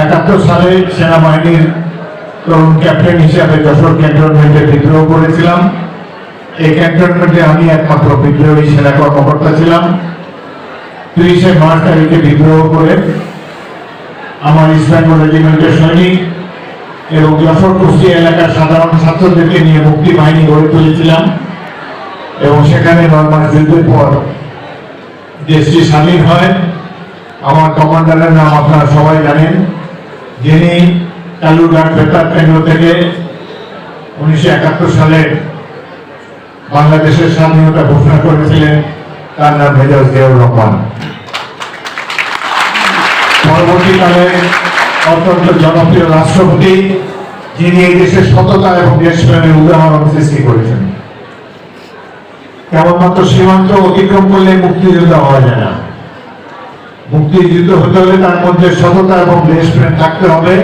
একাত্তর সালে সেনাবাহিনীর তরুণ ক্যাপ্টেন হিসাবে যশোর ক্যান্টনমেন্টে বিদ্রোহ করেছিলাম। এই ক্যান্টনমেন্টে আমি একমাত্র বিদ্রোহী সেনা কর্মকর্তা ছিলাম। তিরিশে মার্চ তারিখে বিদ্রোহ করে আমার বেঙ্গল রেজিমেন্টের সৈনিক এবং যশোর কুষ্টিয়া এলাকার সাধারণ ছাত্রদেরকে নিয়ে মুক্তি বাহিনী গড়ে তুলেছিলাম এবং সেখানে নয় মাস যুদ্ধের পর দেশটি স্বাধীন হয়। আমার কমান্ডারের নাম আপনারা সবাই জানেন। যিনি কালুরঘাট বেতার কেন্দ্র থেকে উনিশশো একাত্তর সালে বাংলাদেশের স্বাধীনতা ঘোষণা করেছিলেন, তার নাম মেজর জিয়াউর রহমান। পরবর্তীকালে অত্যন্ত জনপ্রিয় রাষ্ট্রপতি, যিনি এই দেশের সততা এবং দেশপ্রেমের উদাহরণ সৃষ্টি করেছেন। কেবলমাত্র সীমান্ত অতিক্রম করলে মুক্তিযোদ্ধা হওয়া যায় না। মুক্তিযুদ্ধ হতে হলে তার মধ্যে সততা এবং দেশপ্রেম থাকতে হবে।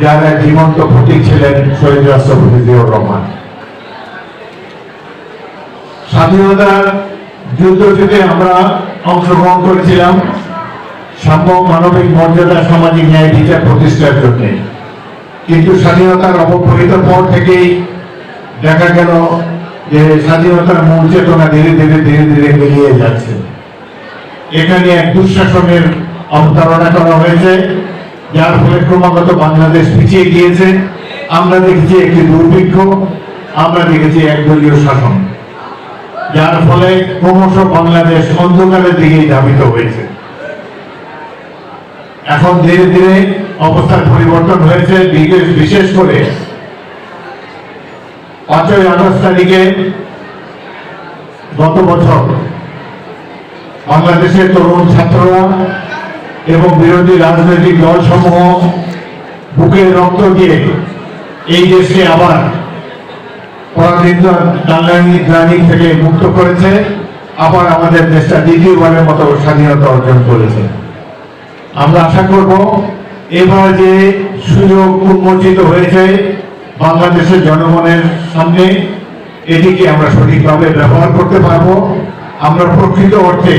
যার এক জীবন্ত প্রতীক ছিলেন শহীদ রাষ্ট্রপতি জিয়াউর রহমান। স্বাধীনতার যুদ্ধ থেকে আমরা অংশগ্রহণ করেছিলাম। সাম্য মানবিক মর্যাদা সামাজিক ন্যায় বিচার প্রতিষ্ঠার জন্য। কিন্তু স্বাধীনতার অপরিত পর থেকেই দেখা গেল যে স্বাধীনতার মূল চেতনা ধীরে ধীরে ধীরে ধীরে মিলিয়ে যাচ্ছে। এখানে এক দুঃশাসনের অবতারণা করা হয়েছে, যার ফলে ক্রমাগত বাংলাদেশ পিছিয়ে গিয়েছে। আমরা দেখেছি একটি দুর্ভিক্ষ, আমরা দেখেছি একদলীয় শাসন, যার ফলে ক্রমশ বাংলাদেশ অন্ধকারের দিকে ধাবিত হয়েছে। এখন ধীরে ধীরে অবস্থার পরিবর্তন হয়েছে বিশেষ করে পাঁচই আগস্ট তারিখে গত বছর বাংলাদেশের তরুণ ছাত্ররা এবং বিরোধী রাজনৈতিক দলসমূহ বুকের রক্ত দিয়ে এই দেশকে আবার পরাধীন থেকে মুক্ত করেছে, আবার আমাদের দেশটা দ্বিতীয়বারের মতো স্বাধীনতা অর্জন করেছে। আমরা আশা করব এবার যে সুযোগ উন্মোচিত হয়েছে বাংলাদেশের জনগণের সামনে, এটিকে আমরা সঠিকভাবে ব্যবহার করতে পারব। আমরা প্রকৃত অর্থে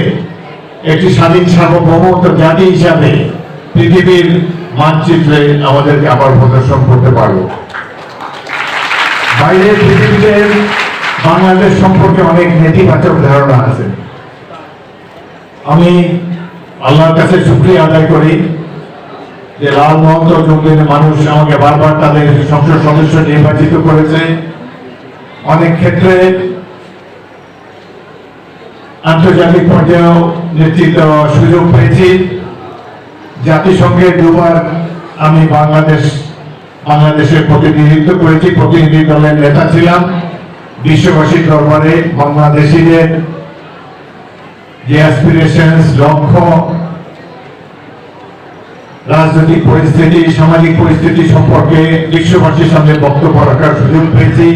একটি স্বাধীন সার্বভৌমত্ব জাতি হিসাবে পৃথিবীর মানচিত্রে আমাদেরকে আবার প্রদর্শন করতে পারব। বাইরে পৃথিবীতে বাংলাদেশ সম্পর্কে অনেক নেতিবাচক ধারণা আছে। আমি আল্লাহর কাছে শুক্রিয়া আদায় করি যে লাল মহন্ত জঙ্গলের মানুষ আমাকে বারবার তাদের সংসদ সদস্য নির্বাচিত করেছে। অনেক ক্ষেত্রে আন্তর্জাতিক পর্যায়েও নেতৃত্ব সুযোগ পেয়েছি। জাতিসংঘের দুবার আমি বাংলাদেশ, বাংলাদেশের প্রতিনিধিত্ব করেছি। প্রতিনিধি দলের নেতা ছিলাম। বিশ্ববাসীর দরবারে বাংলাদেশিদের যে অ্যাসপিরেশনস লক্ষ্য, রাজনৈতিক পরিস্থিতি, সামাজিক পরিস্থিতি সম্পর্কে বিশ্ববাসীর সামনে বক্তব্য রাখার সুযোগ পেয়েছি।